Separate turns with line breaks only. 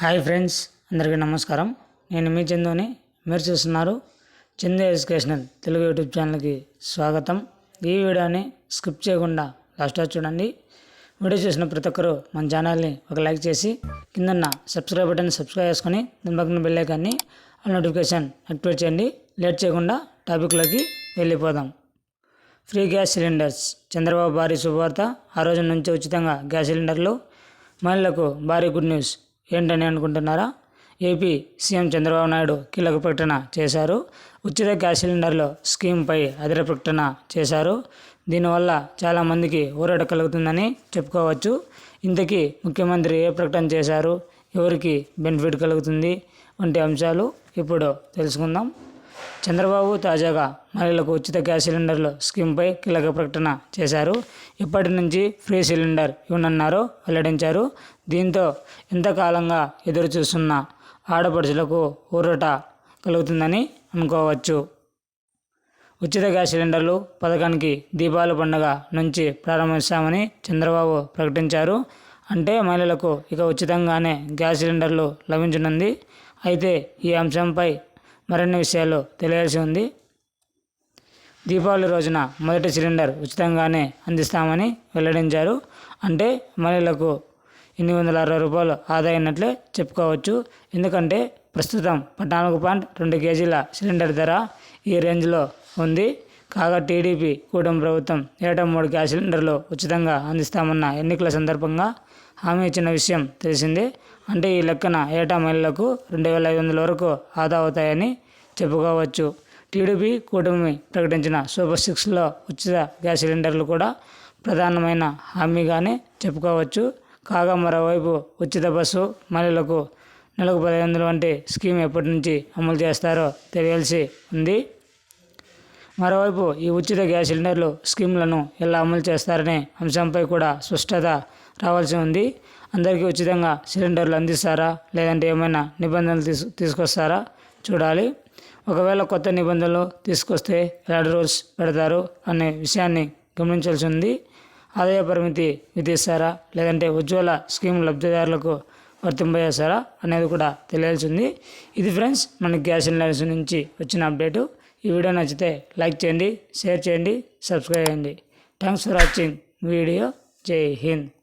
hi friends అందరికీ నమస్కారం నేను మీ చందుని మీరు చూస్తున్నారు చందు ఎడ్యుకేషనల్ తెలుగు యూట్యూబ్ ఛానల్కి స్వాగతం ఈ వీడియోని స్కిప్ చేయకుండా లాస్ట్ చూడండి వీడియో చూసిన ప్రతి ఒక్కరూ మన ఛానల్ని ఒక లైక్ చేసి కిందన్న సబ్స్క్రైబ్ బటన్ సబ్స్క్రైబ్ చేసుకొని దాని పక్కన బెల్లైకాన్ని ఆ నోటిఫికేషన్ యాక్టివేట్ చేయండి లేట్ చేయకుండా టాపిక్లోకి వెళ్ళిపోదాం ఫ్రీ గ్యాస్ సిలిండర్స్ చంద్రబాబు భారీ శుభవార్త ఆ రోజు నుంచి ఉచితంగా గ్యాస్ సిలిండర్లు మహిళలకు భారీ గుడ్ న్యూస్ ఏంటని అనుకుంటున్నారా ఏపీ సీఎం చంద్రబాబు నాయుడు కీలక ప్రకటన చేశారు ఉచిత గ్యాస్ సిలిండర్లు స్కీమ్పై అదిర ప్రకటన చేశారు దీనివల్ల చాలామందికి ఊరట కలుగుతుందని చెప్పుకోవచ్చు ఇంతకీ ముఖ్యమంత్రి ఏ ప్రకటన చేశారు ఎవరికి బెనిఫిట్ కలుగుతుంది వంటి అంశాలు ఇప్పుడు తెలుసుకుందాం చంద్రబాబు తాజాగా మహిళలకు ఉచిత గ్యాస్ సిలిండర్లు స్కీమ్పై కీలక ప్రకటన చేశారు ఇప్పటి నుంచి ఫ్రీ సిలిండర్ ఇవ్వనున్నారు వెల్లడించారు దీంతో ఇంతకాలంగా ఎదురు చూస్తున్న ఆడపడుచులకు ఊరట కలుగుతుందని అనుకోవచ్చు ఉచిత గ్యాస్ సిలిండర్లు పథకానికి దీపావళి పండుగ నుంచి ప్రారంభిస్తామని చంద్రబాబు ప్రకటించారు అంటే మహిళలకు ఇక ఉచితంగానే గ్యాస్ సిలిండర్లు లభించనుంది అయితే ఈ అంశంపై మరిన్ని విషయాలు తెలియాల్సి ఉంది దీపావళి రోజున మొదటి సిలిండర్ ఉచితంగానే అందిస్తామని వెల్లడించారు అంటే మహిళలకు ఎనిమిది వందల అరవై రూపాయలు ఆదాయినట్లే చెప్పుకోవచ్చు ఎందుకంటే ప్రస్తుతం పద్నాలుగు పాయింట్ రెండు కేజీల సిలిండర్ ధర ఈ రేంజ్లో ఉంది కాగా టీడీపీ కూటమి ప్రభుత్వం ఏటా మూడు గ్యాస్ సిలిండర్లు ఉచితంగా అందిస్తామన్న ఎన్నికల సందర్భంగా హామీ ఇచ్చిన విషయం తెలిసిందే అంటే ఈ లెక్కన ఏటా మహిళలకు రెండు వేల ఐదు వందల వరకు ఆదా అవుతాయని చెప్పుకోవచ్చు టీడీపీ కూటమి ప్రకటించిన సూపర్ సిక్స్లో ఉచిత గ్యాస్ సిలిండర్లు కూడా ప్రధానమైన హామీగానే చెప్పుకోవచ్చు కాగా మరోవైపు ఉచిత బస్సు మహిళలకు నెలకు పదిహేను వంటి స్కీమ్ ఎప్పటి నుంచి అమలు చేస్తారో తెలియాల్సి ఉంది మరోవైపు ఈ ఉచిత గ్యాస్ సిలిండర్లు స్కీమ్లను ఎలా అమలు చేస్తారనే అంశంపై కూడా స్పష్టత రావాల్సి ఉంది అందరికీ ఉచితంగా సిలిండర్లు అందిస్తారా లేదంటే ఏమైనా నిబంధనలు తీసు తీసుకొస్తారా చూడాలి ఒకవేళ కొత్త నిబంధనలు తీసుకొస్తే ఎలాంటి రూల్స్ పెడతారు అనే విషయాన్ని గమనించాల్సి ఉంది ఆదాయ పరిమితి విధిస్తారా లేదంటే ఉజ్వల స్కీమ్ లబ్ధిదారులకు వర్తింపజేస్తారా అనేది కూడా తెలియాల్సి ఉంది ఇది ఫ్రెండ్స్ మనకి గ్యాస్ సిలిండర్స్ నుంచి వచ్చిన అప్డేటు ఈ వీడియో నచ్చితే లైక్ చేయండి షేర్ చేయండి సబ్స్క్రైబ్ చేయండి థ్యాంక్స్ ఫర్ వాచింగ్ వీడియో జై హింద్